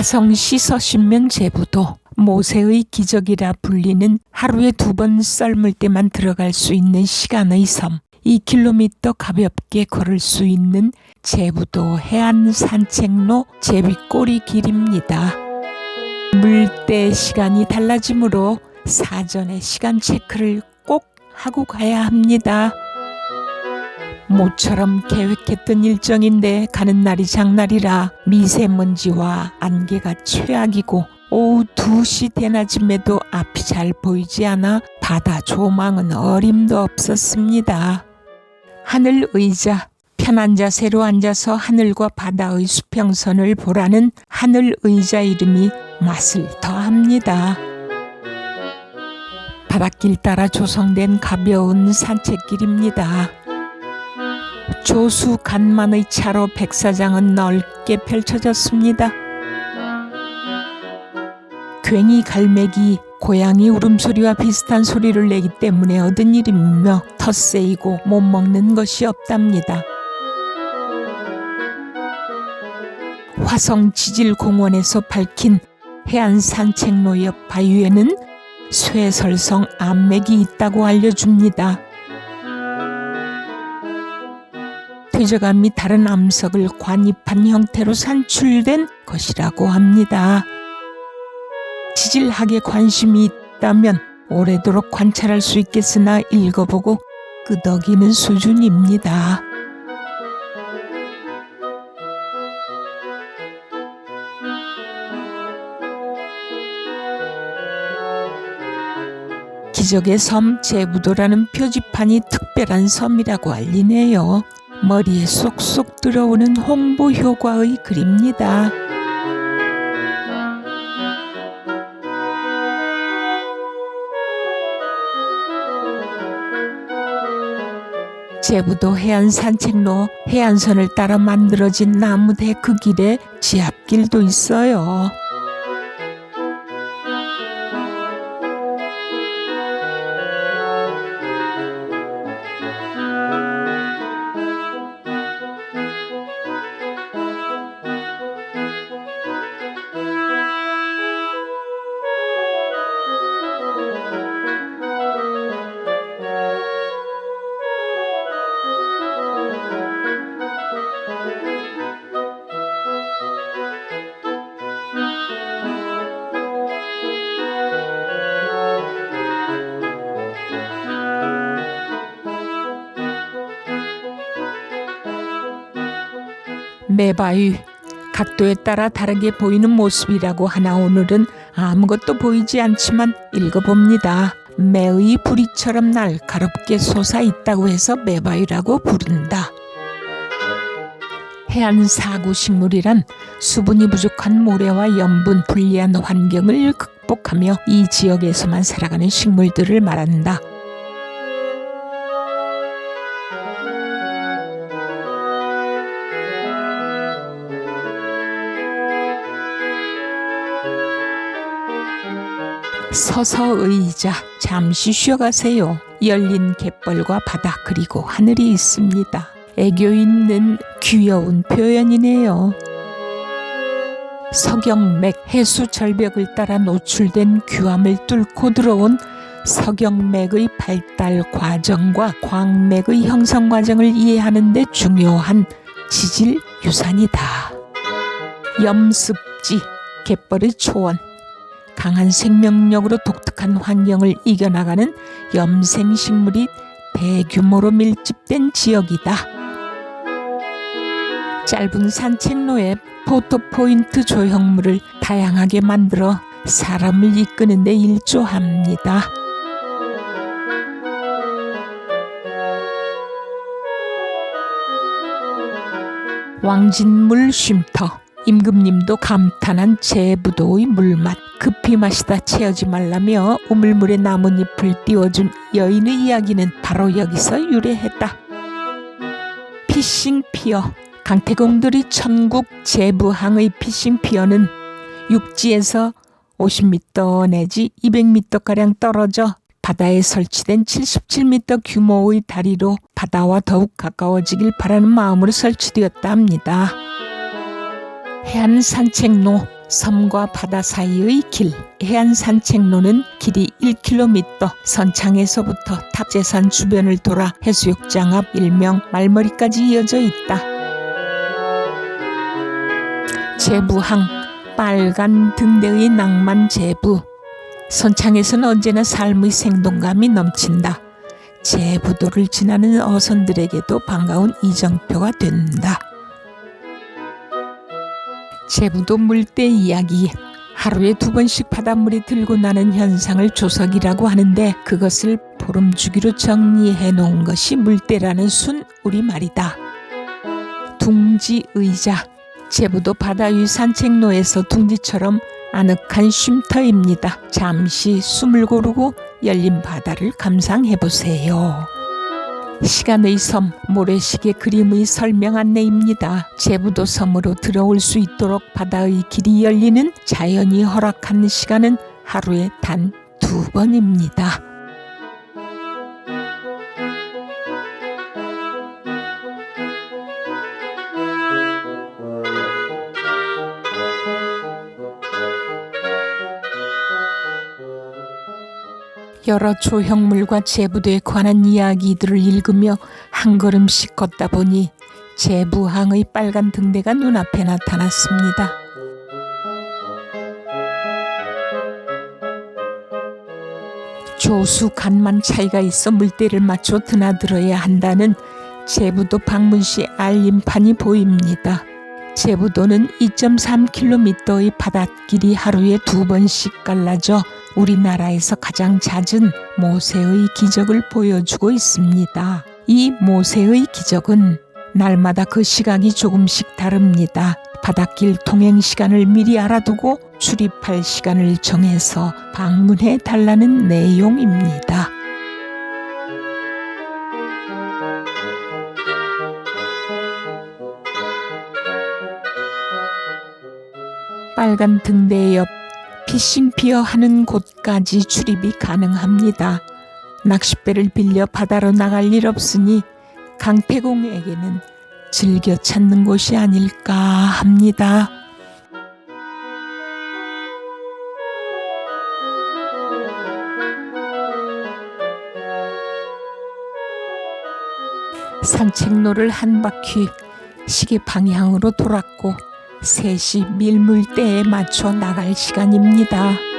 화성시 서신면 제부도 모세의 기적이라 불리는 하루에 두 번 썰물 때만 들어갈 수 있는 시간의 섬. 2km 가볍게 걸을 수 있는 제부도 해안 산책로 제비꼬리 길입니다. 물때 시간이 달라지므로 사전에 시간 체크를 꼭 하고 가야 합니다. 모처럼 계획했던 일정인데 가는 날이 장날이라 미세먼지와 안개가 최악이고 오후 2시 대낮임에도 앞이 잘 보이지 않아 바다 조망은 어림도 없었습니다. 하늘 의자, 편한 자세로 앉아서 하늘과 바다의 수평선을 보라는 하늘 의자 이름이 맛을 더합니다. 바닷길 따라 조성된 가벼운 산책길입니다. 조수 간만의 차로 백사장은 넓게 펼쳐졌습니다. 괜히 갈매기 고양이 울음소리와 비슷한 소리를 내기 때문에 얻은 이름이며 텃세이고 못 먹는 것이 없답니다. 화성 지질공원에서 밝힌 해안 산책로 옆 바위에는 쇠설성 암맥이 있다고 알려줍니다. 퇴적암이 다른 암석을 관입한 형태로 산출된 것이라고 합니다. 지질학에 관심이 있다면 오래도록 관찰할 수 있겠으나 읽어보고 끄덕이는 수준입니다. 기적의 섬 제부도라는 표지판이 특별한 섬이라고 알리네요. 머리에 쏙쏙 들어오는 홍보 효과의 글입니다. 제부도 해안 산책로 해안선을 따라 만들어진 나무대 그 길에 지압길도 있어요. 매바위 각도에 따라 다르게 보이는 모습이라고 하나 오늘은 아무것도 보이지 않지만 읽어봅니다. 매의 부리처럼 날카롭게 솟아 있다고 해서 매바위라고 부른다. 해안 사구 식물이란 수분이 부족한 모래와 염분 불리한 환경을 극복하며 이 지역에서만 살아가는 식물들을 말한다. 서서 의자 잠시 쉬어가세요. 열린 갯벌과 바다 그리고 하늘이 있습니다. 애교 있는 귀여운 표현이네요. 석영맥 해수 절벽을 따라 노출된 규암을 뚫고 들어온 석영맥의 발달 과정과 광맥의 형성 과정을 이해하는 데 중요한 지질 유산이다. 염습지, 갯벌의 초원, 강한 생명력으로 독특한 환경을 이겨나가는 염생식물이 대규모로 밀집된 지역이다. 짧은 산책로에 포토포인트 조형물을 다양하게 만들어 사람을 이끄는 데 일조합니다. 왕진물 쉼터 임금님도 감탄한 제부도의 물맛 급히 마시다 채하지 말라며 우물물에 나뭇잎을 띄워준 여인의 이야기는 바로 여기서 유래했다. 피싱 피어 강태공들이 천국 제부항의 피싱 피어는 육지에서 50m 내지 200m가량 떨어져 바다에 설치된 77m 규모의 다리로 바다와 더욱 가까워지길 바라는 마음으로 설치되었다 합니다. 해안 산책로 섬과 바다 사이의 길, 해안 산책로는 길이 1km, 선창에서부터 탑재산 주변을 돌아 해수욕장 앞 일명 말머리까지 이어져 있다. 제부항, 빨간 등대의 낭만 제부. 선창에서는 언제나 삶의 생동감이 넘친다. 제부도를 지나는 어선들에게도 반가운 이정표가 된다. 제부도 물때 이야기. 하루에 두 번씩 바닷물이 들고 나는 현상을 조석이라고 하는데 그것을 보름 주기로 정리해 놓은 것이 물때라는 순 우리말이다. 둥지 의자. 제부도 바다 위 산책로에서 둥지처럼 아늑한 쉼터입니다. 잠시 숨을 고르고 열린 바다를 감상해 보세요. 시간의 섬 모래시계 그림의 설명 안내입니다. 제부도 섬으로 들어올 수 있도록 바다의 길이 열리는 자연이 허락한 시간은 하루에 단 두 번입니다. 여러 조형물과 제부도에 관한 이야기들을 읽으며 한 걸음씩 걷다 보니 제부항의 빨간 등대가 눈앞에 나타났습니다. 조수 간만 차이가 있어 물때를 맞춰 드나들어야 한다는 제부도 방문 시 알림판이 보입니다. 제부도는 2.3km의 바닷길이 하루에 두 번씩 갈라져 우리나라에서 가장 잦은 모세의 기적을 보여주고 있습니다. 이 모세의 기적은 날마다 그 시간이 조금씩 다릅니다. 바닷길 통행 시간을 미리 알아두고 출입할 시간을 정해서 방문해 달라는 내용입니다. 빨간 등대 옆 피싱 피어 하는 곳까지 출입이 가능합니다. 낚싯배를 빌려 바다로 나갈 일 없으니 강태공에게는 즐겨 찾는 곳이 아닐까 합니다. 산책로를 한 바퀴 시계 방향으로 돌았고 3시 밀물대에 맞춰 나갈 시간입니다.